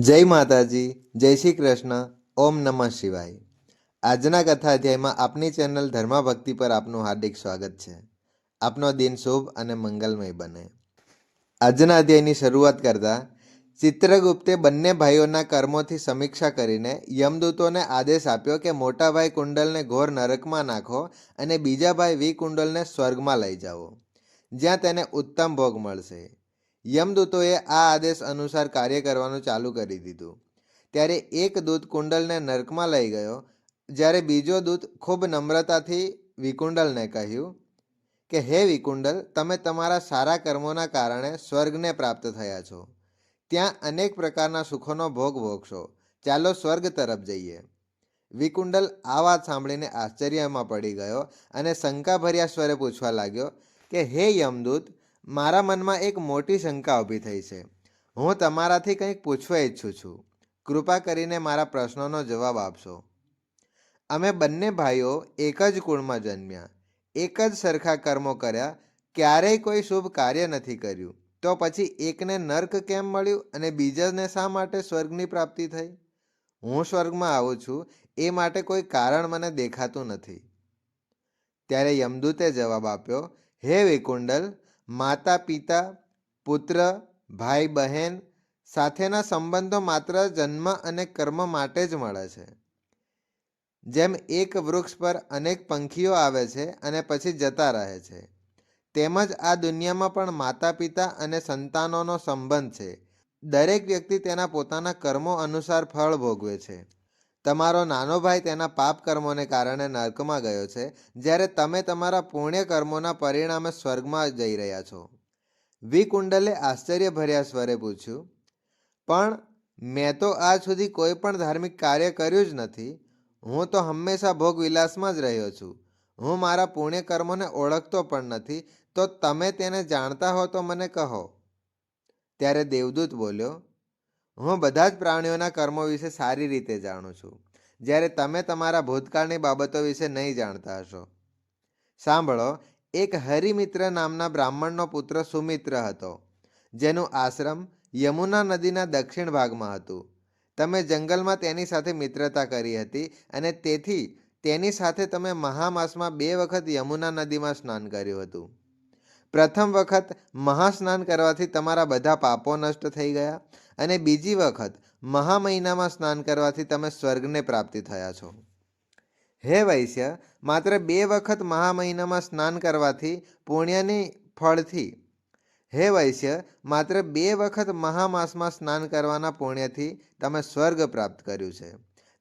જય માતાજી, જય શ્રી કૃષ્ણ, ઓમ નમઃ શિવાય. આજના કથા અધ્યાયમાં આપની ચેનલ ધર્માભક્તિ પર આપનું હાર્દિક સ્વાગત છે. આપનો દિન શુભ અને મંગલમય બને. આજના અધ્યાયની શરૂઆત કરતા ચિત્રગુપ્તે બંને ભાઈઓના કર્મોથી સમીક્ષા કરીને યમદૂતોને આદેશ આપ્યો કે મોટા ભાઈ કુંડલને ઘોર નરકમાં નાખો અને બીજા ભાઈ વી કુંડલને સ્વર્ગમાં લઈ જાઓ. જ્યાં તેને ઉત્તમ ભોગ મળશે. યમદૂતોએ આ આદેશ અનુસાર કાર્ય કરવાનું ચાલુ કરી દીધું. ત્યારે એક દૂત કુંડલને નર્કમાં લઈ ગયો, જ્યારે બીજો દૂત ખૂબ નમ્રતાથી વિકુંડલને કહ્યું કે, હે વિકુંડલ, તમે તમારા સારા કર્મોના કારણે સ્વર્ગને પ્રાપ્ત થયા છો. ત્યાં અનેક પ્રકારના સુખોનો ભોગ ભોગશો. ચાલો સ્વર્ગ તરફ જઈએ. વિકુંડલ આ વાત સાંભળીને આશ્ચર્યમાં પડી ગયો અને શંકાભર્યા સ્વરે પૂછવા લાગ્યો કે, હે યમદૂત મારા મનમાં એક મોટી શંકા ઊભી થઈ છે. હું તમારાથી કંઈક પૂછવા ઈચ્છું છું. કૃપા કરીને મારા પ્રશ્નોનો જવાબ આપશો. અમે બંને ભાઈઓ એક જ કુળમાં જન્મ્યા. એક જ સરખા કર્મો કર્યા. ક્યારેય કોઈ શુભ કાર્ય નથી કર્યું. તો પછી એકને નર્ક કેમ મળ્યું અને બીજાને શા માટે સ્વર્ગની પ્રાપ્તિ થઈ? હું સ્વર્ગમાં આવું છું. એ માટે કોઈ કારણ મને દેખાતું નથી. ત્યારે યમદૂતે જવાબ આપ્યો, હે વિકુંડલ માતા પિતા પુત્ર ભાઈ બહેન સાથેના સંબંધો માત્ર જન્મ અને કર્મ માટે જ મળે છે. જેમ એક વૃક્ષ પર અનેક પંખીઓ આવે છે અને પછી જતા રહે છે. તેમજ આ દુનિયામાં પણ માતા પિતા અને સંતાનોનો સંબંધ છે. દરેક વ્યક્તિ તેના પોતાના કર્મો અનુસાર ફળ ભોગવે છે. તમારો નાનો ભાઈ તેના પાપ કર્મોને કારણે નર્કમાં ગયો છે, જ્યારે તમે તમારા પુણ્ય કર્મોના પરિણામે સ્વર્ગમાં જઈ રહ્યા છો. વિકુંડલે આશ્ચર્યભર્યા સ્વરે પૂછ્યું, પણ મેં તો આજ સુધી કોઈ પણ ધાર્મિક કાર્ય કર્યું જ નથી. હું તો હંમેશા ભોગવિલાસમાં જ રહ્યો છું. હું મારા પુણ્ય કર્મોને ઓળખતો પણ નથી. તો તમે તેને જાણતા હો તો મને કહો. ત્યારે દેવદૂત બોલ્યો હું બધા જ પ્રાણીઓના કર્મો વિશે સારી રીતે જાણું છું, જ્યારે તમે તમારા ભૂતકાળની બાબતો વિશે નહીં જાણતા હશો. સાંભળો, એક હરિમિત્ર નામના બ્રાહ્મણનો પુત્ર સુમિત્ર હતો, જેનું આશ્રમ યમુના નદીના દક્ષિણ ભાગમાં હતું. તમે જંગલમાં તેની સાથે મિત્રતા કરી હતી અને તેથી તેની સાથે તમે મહામાસમાં બે વખત યમુના નદીમાં સ્નાન કર્યું હતું. પ્રથમ વખત મહાસ્નાન કરવાથી તમારા બધા પાપો નષ્ટ થઈ ગયા અને બીજી વખત મહા મહિનામાં સ્નાન કરવાથી તમે સ્વર્ગને પ્રાપ્તિ થયા છો. હે વૈશ્ય, માત્ર બે વખત મહા મહિનામાં સ્નાન કરવાથી પુણ્યની ફળથી. હે વૈશ્ય, માત્ર બે વખત મહામાસમાં સ્નાન કરવાના પુણ્યથી તમે સ્વર્ગ પ્રાપ્ત કર્યું છે.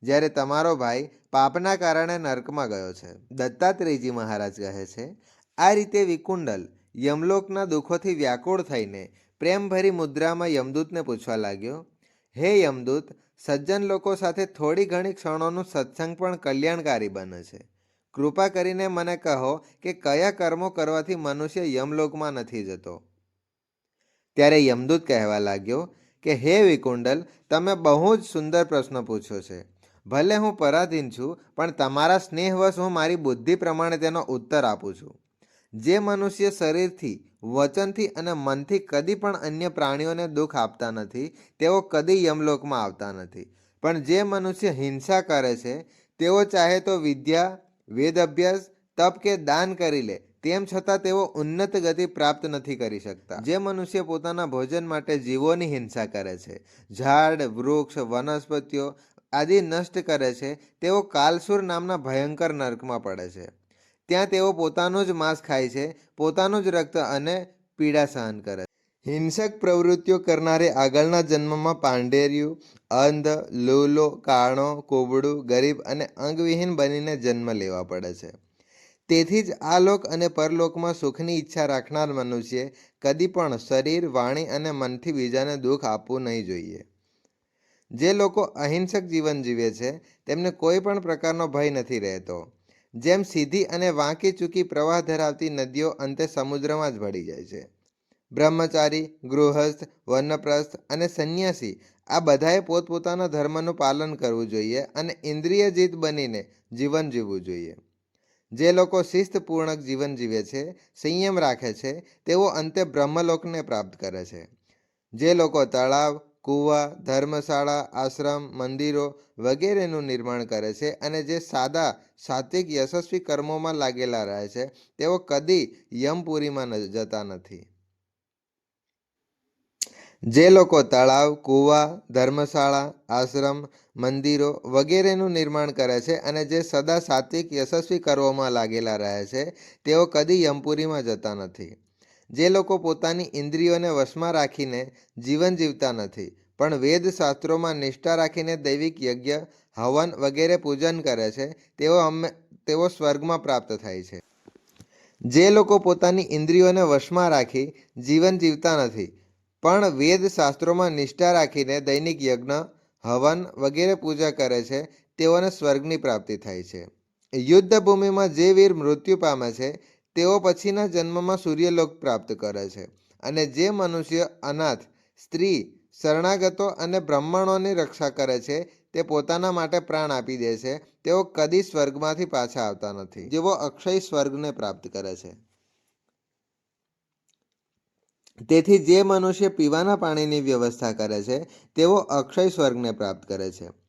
જ્યારે તમારો ભાઈ પાપના કારણે નર્કમાં ગયો છે. દત્તાત્રેયજી મહારાજ કહે છે, આ રીતે વિકુંડલ યમલોકના દુઃખોથી વ્યાકુળ થઈને પ્રેમભરી મુદ્રામાં યમદૂતને પૂછવા લાગ્યો, હે યમદૂત, સજ્જન લોકો સાથે થોડી ઘણી ક્ષણોનું સત્સંગ પણ કલ્યાણકારી બને છે. કૃપા કરીને મને કહો કે કયા કર્મો કરવાથી મનુષ્ય યમલોકમાં નથી જતો? ત્યારે યમદૂત કહેવા લાગ્યો, કે હે વિકુંડલ, તમે બહુ જ સુંદર પ્રશ્ન પૂછ્યો છે. ભલે હું પરાધીન છું, પણ તમારા સ્નેહવશ હું મારી બુદ્ધિ પ્રમાણે તેનો ઉત્તર આપું છું. જે મનુષ્ય શરીરથી, વચનથી અને મનથી કદી પણ અન્ય પ્રાણીઓને દુઃખ આપતા નથી, તેઓ કદી યમલોકમાં આવતા નથી. પણ જે મનુષ્ય હિંસા કરે છે, તેઓ ચાહે તો વિદ્યા વેદ અભ્યાસ તપ કે દાન કરી લે, તેમ છતાં તેઓ ઉન્નત ગતિ પ્રાપ્ત નથી કરી શકતા. જે મનુષ્ય પોતાના ભોજન માટે જીવોની હિંસા કરે છે, ઝાડ, વૃક્ષ, વનસ્પતિઓ આદિ નષ્ટ કરે છે, તેઓ કાલસુર નામના ભયંકર નર્કમાં પડે છે. ત્યાં તેઓ પોતાનું જ માંસ ખાય છે, પોતાનું જ રક્ત અને પીડા સહન કરે હિંસક પ્રવૃત્તિઓ કરનારે આગળના જન્મમાં પાંડેરિયું, અંધ, લૂલો, કાણો, કોબડું, ગરીબ અને અંગવિહીન બનીને જન્મ લેવા પડે છે. તેથી જ આ લોક અને પરલોકમાં સુખની ઈચ્છા રાખનાર મનુષ્ય કદી પણ શરીર, વાણી અને મનથી બીજાને દુઃખ આપવું નહીં જોઈએ. જે લોકો અહિંસક જીવન જીવે છે, તેમને કોઈ પણ પ્રકારનો ભય નથી રહેતો. જેમ સીધી અને વાંકી ચૂકી પ્રવાહ ધરાવતી નદીઓ અંતે સમુદ્રમાં જ ભળી જાય છે. બ્રહ્મચારી, ગૃહસ્થ વર્ણપ્રસ્થ અને સંન્યાસી આ બધાએ પોતપોતાના ધર્મનું પાલન કરવું જોઈએ અને ઇન્દ્રિય જીત બનીને જીવન જીવવું જોઈએ. જે લોકો શિસ્તપૂર્ણક જીવન જીવે છે, સંયમ રાખે છે, તેઓ અંતે બ્રહ્મલોકને પ્રાપ્ત કરે છે. જે લોકો તળાવ કૂવા, ધર્મશાળા, આશ્રમ, મંદિરો વગેરેનું નિર્માણ કરે છે અને જે સાદા, સાત્વિક, યશસ્વી કર્મોમાં લાગેલા રહે છે, તેઓ કદી યમપુરીમાં જતા નથી. જે લોકો તળાવ, કૂવા, ધર્મશાળા, આશ્રમ, મંદિરો વગેરેનું નિર્માણ કરે છે અને જે સદા સાત્વિક, યશસ્વી કર્મોમાં લાગેલા રહે છે, તેઓ કદી યમપુરીમાં જતા નથી. જે લોકો પોતાની ઇન્દ્રિયોને વશમાં રાખીને જીવન જીવતા નથી, પણ વેદ શાસ્ત્રોમાં નિષ્ઠા રાખીને દૈવિક યજ્ઞ, હવન વગેરે પૂજન કરે છે, તેઓ અમે તેઓ સ્વર્ગમાં પ્રાપ્ત થાય છે. જે લોકો પોતાની ઇન્દ્રિયોને વશમાં રાખી જીવન જીવતા નથી, પણ વેદ શાસ્ત્રોમાં નિષ્ઠા રાખીને દૈનિક યજ્ઞ, હવન વગેરે પૂજા કરે છે, તેઓને સ્વર્ગની પ્રાપ્તિ થાય છે. યુદ્ધ ભૂમિમાં જે વીર મૃત્યુ પામે છે તેઓ પછીના જન્મમાં સૂર્યલોક પ્રાપ્ત કરે છે અને જે મનુષ્ય અનાથ, સ્ત્રી, શરણાગતો અને બ્રાહ્મણોની રક્ષા કરે છે, તે પોતાના માટે પ્રાણ આપી દે છે, તેઓ કદી સ્વર્ગમાંથી પાછા આવતા નથી, જેઓ અક્ષય સ્વર્ગને પ્રાપ્ત કરે છે. તેથી જે મનુષ્ય પીવાના પાણીની વ્યવસ્થા કરે છે, તેઓ અક્ષય સ્વર્ગને પ્રાપ્ત કરે છે.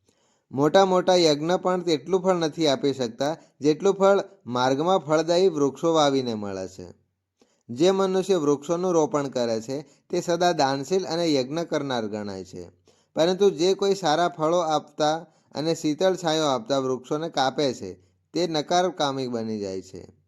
મોટા મોટા યજ્ઞ પણ તેટલું ફળ નથી આપી શકતા જેટલું ફળ માર્ગમાં ફળદાયી વૃક્ષો વાવીને મળે છે. જે મનુષ્ય વૃક્ષોનું રોપણ કરે છે, તે સદા દાનશીલ અને યજ્ઞ કરનાર ગણાય છે. પરંતુ જે કોઈ સારા ફળો આપતા અને શીતળ છાયો આપતા વૃક્ષોને કાપે છે, તે નકારકામી બની જાય છે.